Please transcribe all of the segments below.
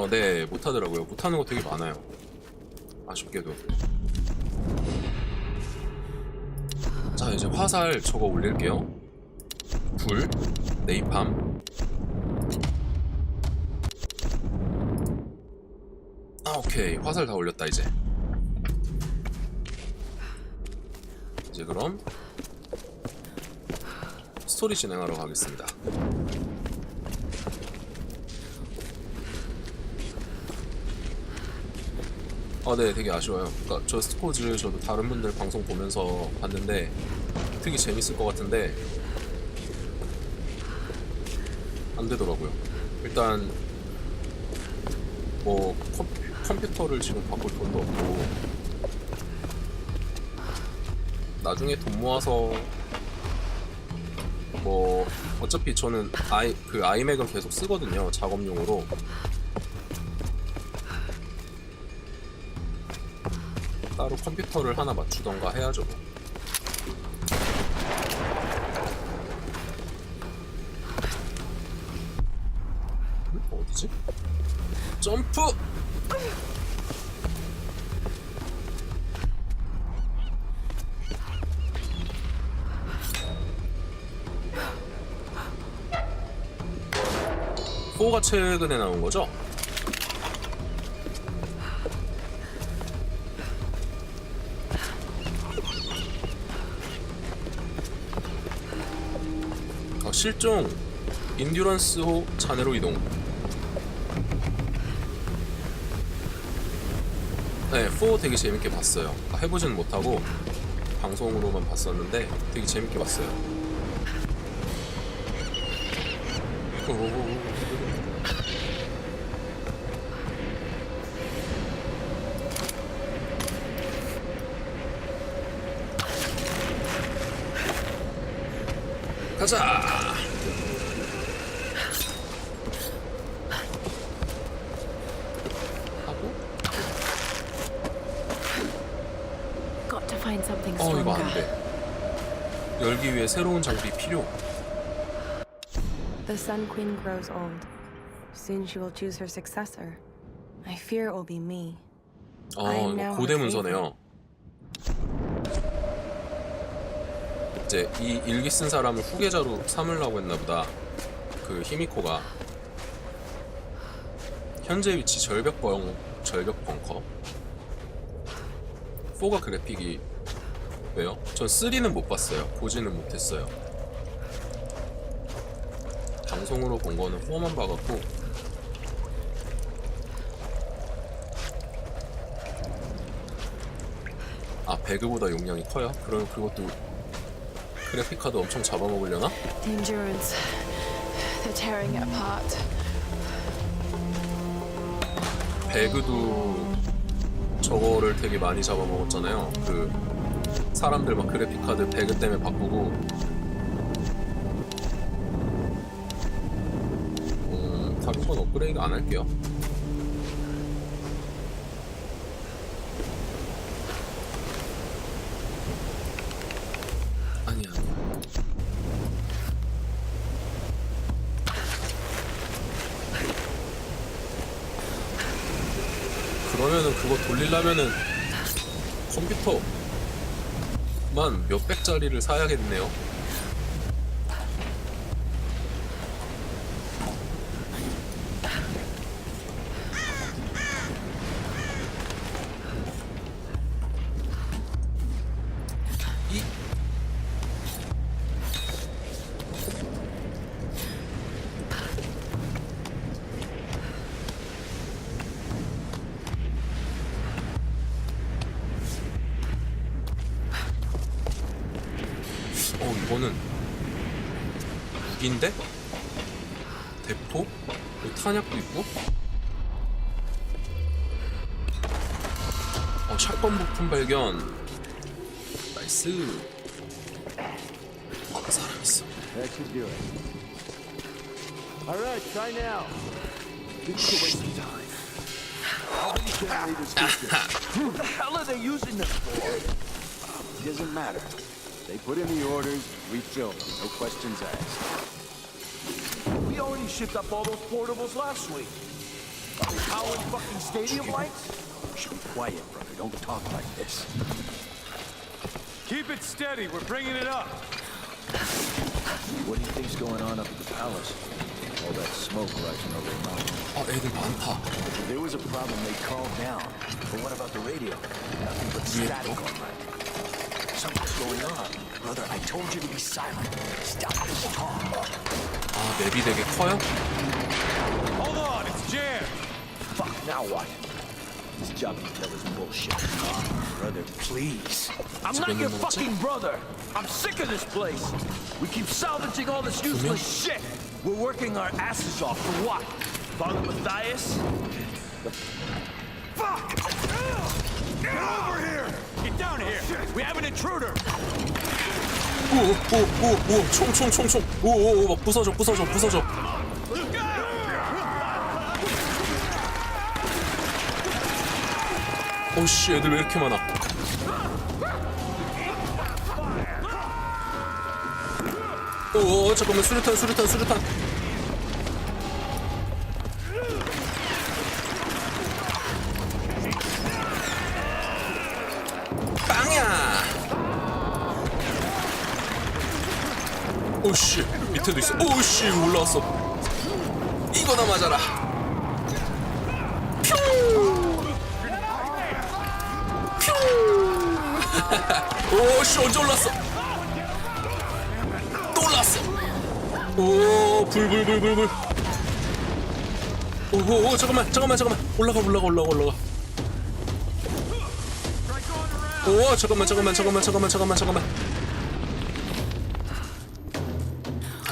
어, 네, 못하더라고요. 못하는 거 되게 많아요. 아쉽게도. 자, 이제 화살 저거 올릴게요. 불, 네이팜. 아, 오케이. 화살 다 올렸다, 이제. 이제 그럼 스토리 진행하러 가겠습니다. 아, 네, 되게 아쉬워요. 그러니까 저 스코즈 저도 다른 분들 방송 보면서 봤는데 되게 재밌을 것 같은데 안 되더라고요. 일단 뭐 컴, 컴퓨터를 지금 바꿀 돈도 없고 나중에 돈 모아서 뭐 어차피 저는 아이 그 아이맥은 계속 쓰거든요 작업용으로 따로 컴퓨터를 하나 맞추던가 해야죠. 뭐. 음, 어디지? 점프! 포가 최근에 나온 거죠? 실종 인듀런스호 잔해로 이동. 네, 4 되게 재밌게 봤어요. 아, 해보지는 못하고 방송으로만 봤었는데 되게 재밌게 봤어요. 가자 하고 Got to find something 어 이거 stronger. 열기 위해 새로운 장비 필요 The Sun Queen grows old. Soon she will choose her successor. I fear it will be me. 어 이거 now 고대 문서네요 이제 이 일기 쓴 사람을 후계자로 삼으려고 했나 보다 그 히미코가 현재 위치 절벽 벙 절벽 벙커 4가 그래픽이 왜요? 전 3는 못 봤어요 보지는 못했어요 방송으로 본 거는 4만 봐갖고 아 배그보다 용량이 커요? 그럼 그것도 그래픽 카드 엄청 잡아먹으려나? The endurance. They're tearing it apart. 배그도 저거를 되게 많이 잡아먹었잖아요. 그 사람들 막 그래픽카드 배그 때문에 바꾸고 음, 건 업그레이드 안 할게요. 아니야. 그러면은 그거 돌리려면은 컴퓨터 만 몇백짜리를 사야겠네요. 이거는 무기인데? 대포? 여기 탄약도 있고? 어 샷건 부품 발견 나이스 아 사람 있어 That should do it. All right, try now. This is a waste of time. How many generators is this? What the hell are they using them for? It doesn't matter. They put in the orders, we filled them, no questions asked. We already shipped up all those portables last week. Howard fucking stadium lights? You should be quiet, brother. Don't talk like this. Keep it steady. We're bringing it up. What do you think's going on up at the palace? All that smoke rising over the mountain. If there was a problem, They called down. But what about the radio? Nothing but static, all right Something's going on. Brother, I told you to be silent. Stop this talk. 아 맵이 되게 커요? Hold on, it's jammed. Fuck, now what? This job detail is bullshit. Brother, please. I'm not your 재밌는 거지? fucking brother. I'm sick of this place. We keep salvaging all this useless shit. We're working our asses off for what? Father Matthias? The fuck! Get over here. Down here. We have an intruder. 오오오오 총총 총총 오오오 막 부서져 부서져 부서져 오씨 애들 왜 이렇게 많아 오 잠깐만 수류탄 수류탄 수류탄 오씨 밑에도 있어. 오씨 올라왔어. 이거나 맞아라. 퓨! 퓨! 오씨 언제 올랐어? 또 올랐어. 오 불불불불불. 오오 잠깐만 잠깐만 잠깐만. 올라가 올라가 올라가 올라가. 오 잠깐만 잠깐만 잠깐만 잠깐만 잠깐만 잠깐만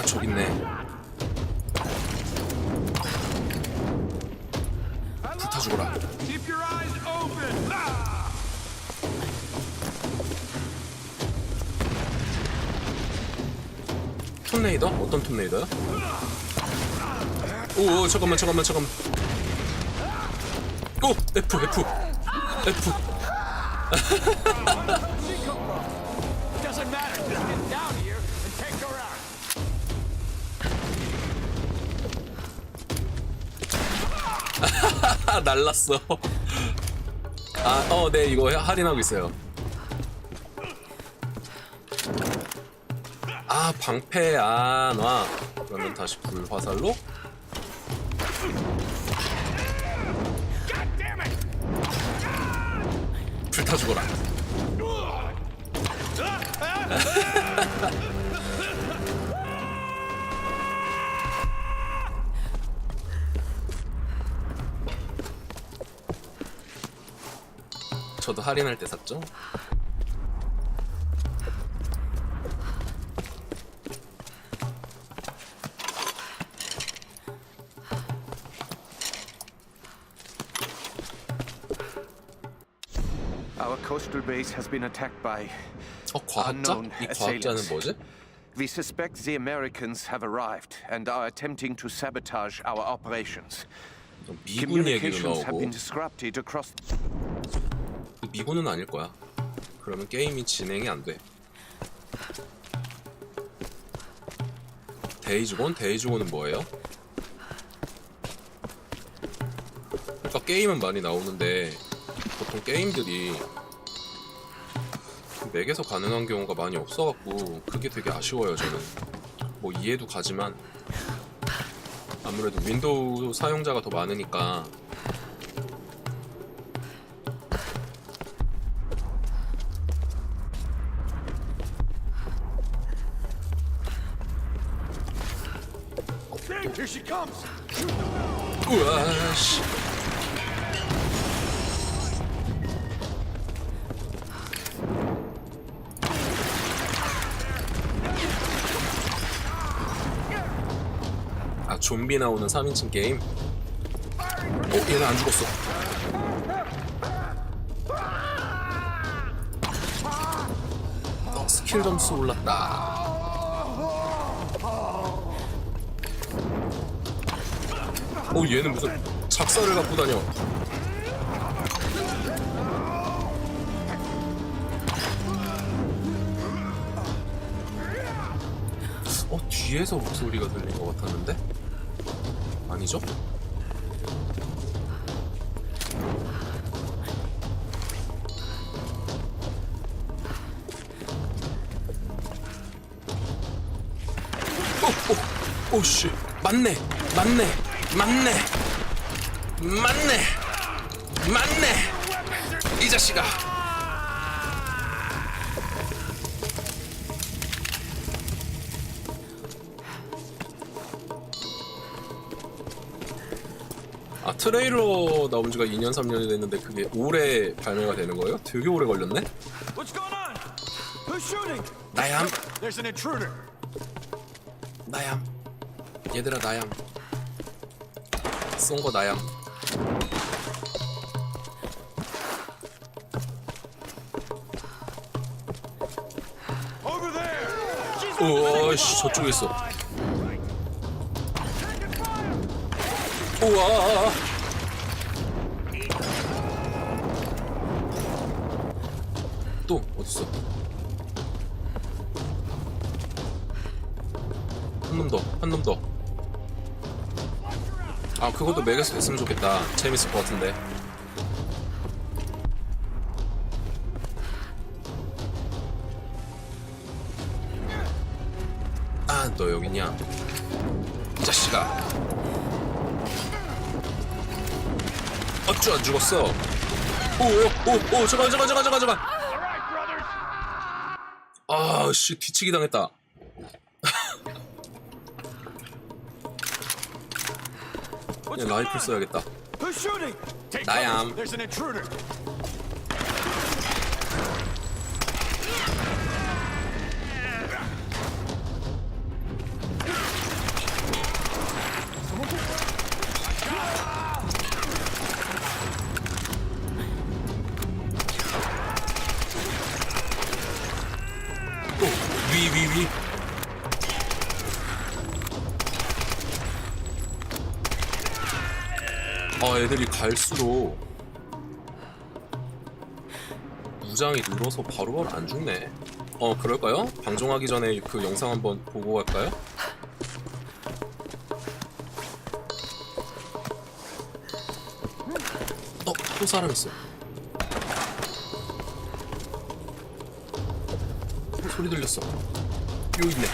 저기 있네 불타 죽어라! 톰레이더? 어떤 톰레이더요? 오, 오 잠깐만 잠깐만 잠깐만 오 F F F 날랐어. 아 어 네 이거 할인하고 있어요. 아 방패 안 와 그러면 다시 불화살로! 불타 죽어라 저도 할인할 때 샀죠? Our coastal base has been attacked by. 어 과학자? Unknown 이 과학자는 assailants. 뭐지? We suspect the Americans have arrived and are attempting to sabotage our operations. 미군 얘기도 Communications have 나오고 been disrupted across. 미군은 아닐 거야. 그러면 게임이 진행이 안 돼. 데이즈곤? 데이즈곤은 뭐예요? 그러니까 게임은 많이 나오는데 보통 게임들이 그 맥에서 가능한 경우가 많이 없어갖고 그게 되게 아쉬워요 저는. 뭐 이해도 가지만 아무래도 윈도우 사용자가 더 많으니까 우와 씨. 아 좀비 나오는 3인칭 게임? 어 얘는 안 죽었어 어, 스킬 점수 올랐다 오 얘는 무슨 작사를 갖고 다녀. 어 뒤에서 목소리가 들린 것 같았는데? 아니죠? 어, 어, 어, 오씨. 맞네 맞네. 맞네 맞네 맞네 이 자식아 아 트레일러 나온 지가 2년 3년이 됐는데 그게 올해 발매가 되는 거예요? 되게 오래 걸렸네? What's going on? Who's shooting? 나얌 There's an intruder. 나얌 얘들아 나얌 쏜거 there. 우와씨 저쪽에 있어. 우와. 또 어딨어? 한 놈 더 한 놈 더 아 그것도 맥에서 됐으면 좋겠다. 재밌을 것 같은데. 아 너 여기냐? 이 자식아. 어쭈 안 죽었어? 오오오 잠깐 잠깐 잠깐 잠깐 잠깐 아씨 뒤치기 당했다 그냥 라이플? 써야겠다 나얌. 애들이 갈수록 무장이 늘어서 바로바로 안 죽네 어 그럴까요? 방종하기 전에 그 영상 한번 보고 갈까요? 어? 또 사람 있어 소리 들렸어 여기 있네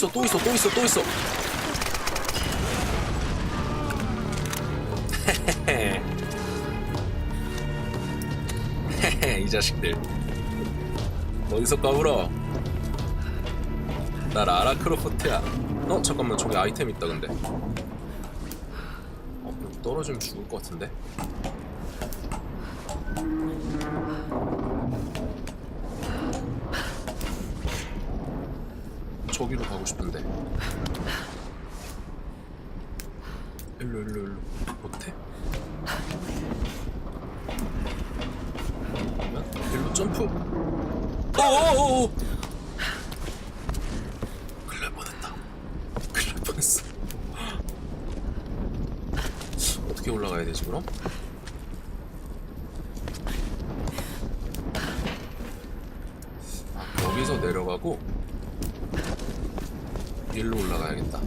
있어 또 있어 또 있어 또 있어. 헤헤 이 자식들. 어디서 까불어? 나 라라 크로포트야. 어 잠깐만 저기 아이템 있다 근데. 어 떨어지면 죽을 것 같은데 저기로 가고 싶은데. 일로 일로 일로. 못해? 그러면 일로 점프. 오오오 큰일 날 뻔했다 큰일 날 뻔했어 어떻게 올라가야 되지 그럼? 아, 여기서 내려가고 일로 올라가야겠다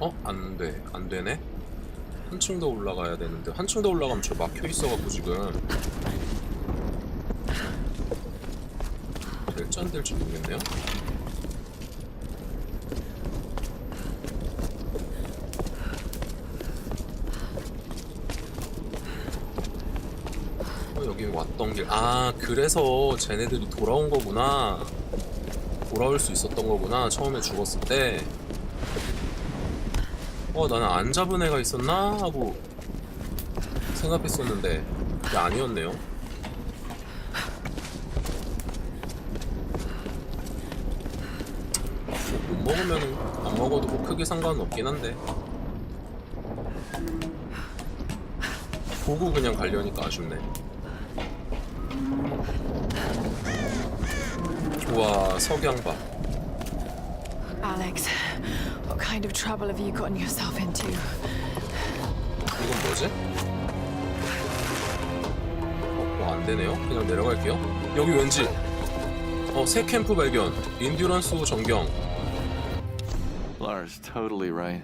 어? 안 돼. 안 되네? 한층 더 올라가야 되는데 한층 더 올라가면 저 막혀 있어갖고 지금 될지 안 될지 모르겠네요 어, 여기 왔던 길. 아, 그래서 쟤네들이 돌아온 거구나. 돌아올 수 있었던 거구나. 처음에 죽었을 때. 어, 나는 안 잡은 애가 있었나? 하고 생각했었는데, 그게 아니었네요. 못 먹으면 안 먹어도 뭐 크게 상관은 없긴 한데. 보고 그냥 가려니까 아쉽네. 와, 석양봐. Alex, what kind of trouble have you gotten yourself into? 이건 뭐지? 되네요. 그냥 내려갈게요. 여기 왠지 어, 새 캠프 발견. 인듀런스 전경. Lara's totally right.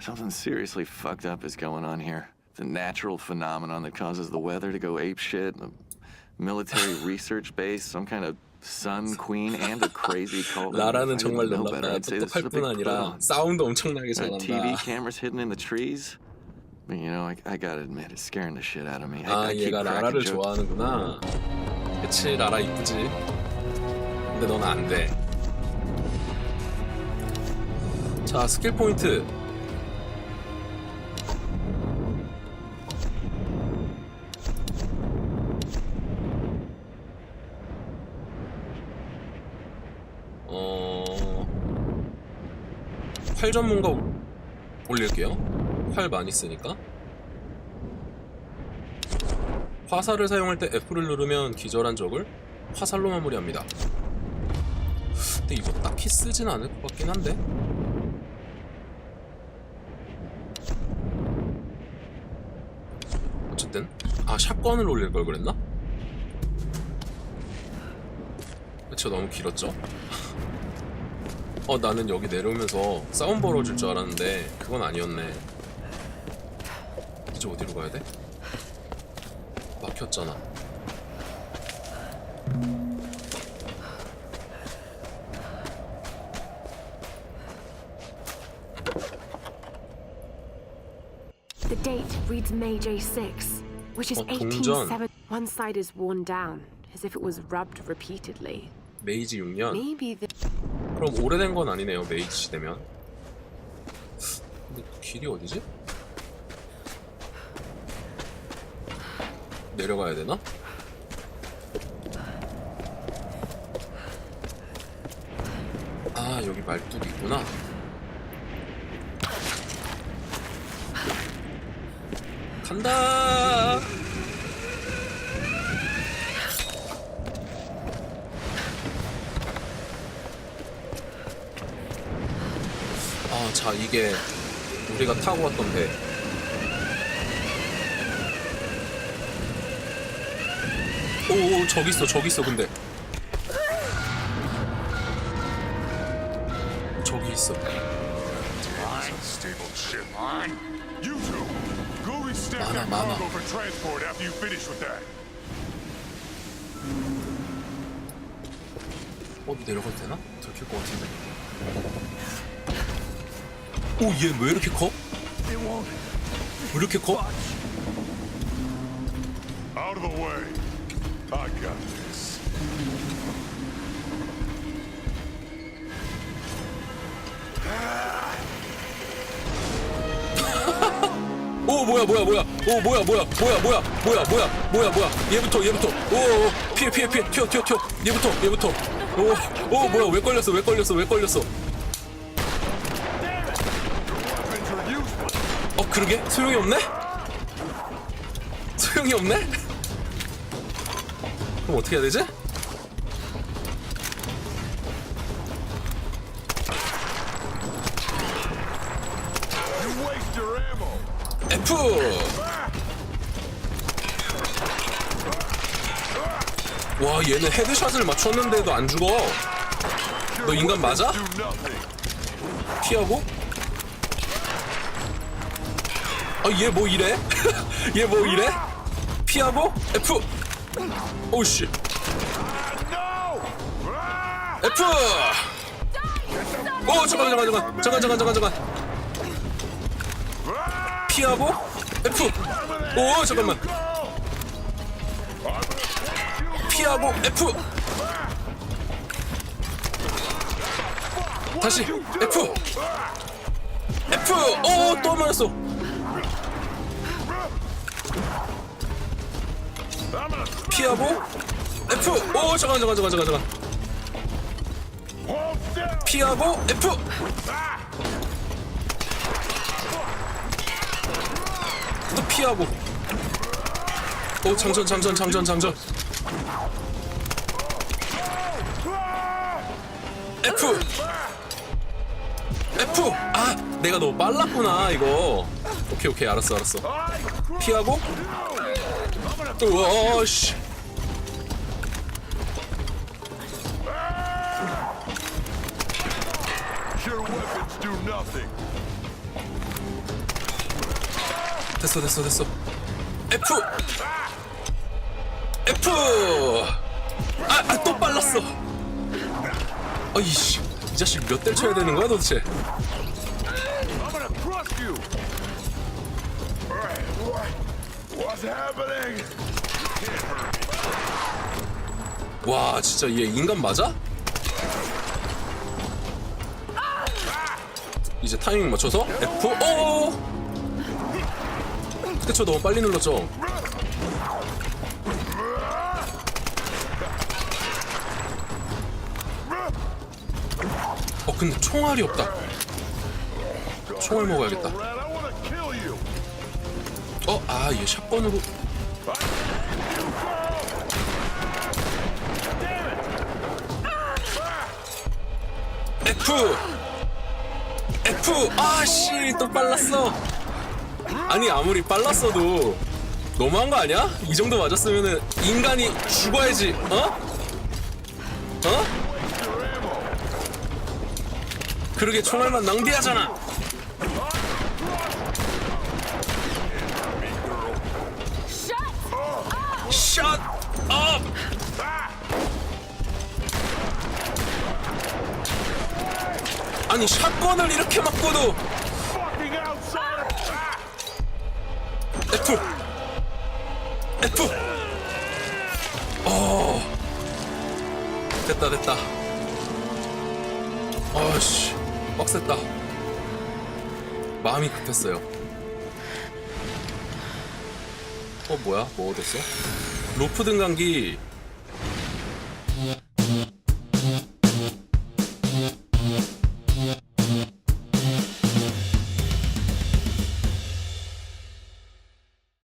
Something seriously fucked up is going on here. The natural phenomenon that causes the weather to go apeshit, a military research base, some kind of sun queen, and a crazy cult. 라라는 If I 정말 didn't know better, 놀랍다. I'd say this is 똑똑할 a 뿐 big 아니라 problem. 사운드 엄청나게 Uh, TV 잘한다. cameras hidden in the trees. But you know, I, I gotta admit, it's scaring the shit out of me. I, 아 I keep 얘가 cracking 라라를 jokes. 좋아하는구나. 그치 라라 이쁘지. 근데 넌 안 돼. 자 스킬 포인트. 활 전문가 올릴게요. 활 많이 쓰니까. 화살을 사용할 때 F를 누르면 기절한 적을 화살로 마무리합니다. 근데 이거 딱히 쓰진 않을 것 같긴 한데. 어쨌든 아 샷건을 올릴 걸 그랬나? 그쵸 너무 길었죠? 어 나는 여기 내려오면서 싸움 벌어질 줄 알았는데 그건 아니었네. 이제 어디로 가야 돼? 막혔잖아. The date reads May J6, which is Oh, 동전. 187. One side is worn down, as if it was rubbed repeatedly. 메이지 6년. Maybe the 그럼 오래된 건 아니네요. 메이지 시대면. 근데 길이 어디지? 내려가야 되나? 아 여기 말뚝 있구나. 아, 자, 이게 우리가 타고 왔던 배. 오, 오, 저기 있어, 저기 있어, 근데. 저기 있어. With that. 어디 내려가도 되나? 들킬 것 같은데. 오, 얘 왜 이렇게 커? 왜 이렇게 커? Out of the way. I got this. 오 뭐야 뭐야 뭐야. 오 뭐야 뭐야 뭐야 뭐야 뭐야 뭐야 뭐야 뭐야. 얘부터 얘부터. 오, 오 피해 피해 피해. 튀어 튀어 튀어. 얘부터 얘부터. 오 오 뭐야. 왜 걸렸어 왜 걸렸어 왜 걸렸어 그러게? 소용이 없네? 소용이 없네? 그럼 어떻게 해야 되지. F! 와 얘는 헤드샷을 맞췄는데도 안 죽어. 너 인간 맞아? 피하고 아 얘 뭐 이래? 얘 뭐 이래? 피하고 F? 오씨! F! 오 잠깐 잠깐 잠깐 잠깐 잠깐 잠깐 잠깐 피하고 F? 오 잠깐만. 피하고 F? 다시. F? F? 오또 맞았어 피하고? F. 오 잠깐 잠깐 잠깐 잠깐! 피하고 F. 또 피하고. 오 장전 장전 장전 장전. F. F. 아 내가 너무 빨랐구나 이거. 오케이 오케이 알았어 알았어. 피하고 Your weapons do nothing. That's what, that's what, that's what. Epo! Epo! Ah, ah, 또 빨랐어! 어이씨, 이 자식 몇 대를 쳐야 되는 거야, 도대체? What's happening? 와 진짜 얘 인간 맞아? 이제 타이밍 맞춰서 F 오 그쵸 너무 빨리 눌렀죠 어 근데 총알이 없다 총알 먹어야겠다. 어 아 얘 샷건으로 F F 아씨 또 빨랐어 아니 아무리 빨랐어도 너무한 거 아니야? 이 정도 맞았으면은 인간이 죽어야지 어? 어? 그러게 총알만 낭비하잖아 Shut up! 아니 샷건을 이렇게 맞고도. F. F. 어. 됐다 됐다. 어씨 빡셌다. 마음이 급했어요. 어 뭐야? 뭐 얻었어? 로프 등간기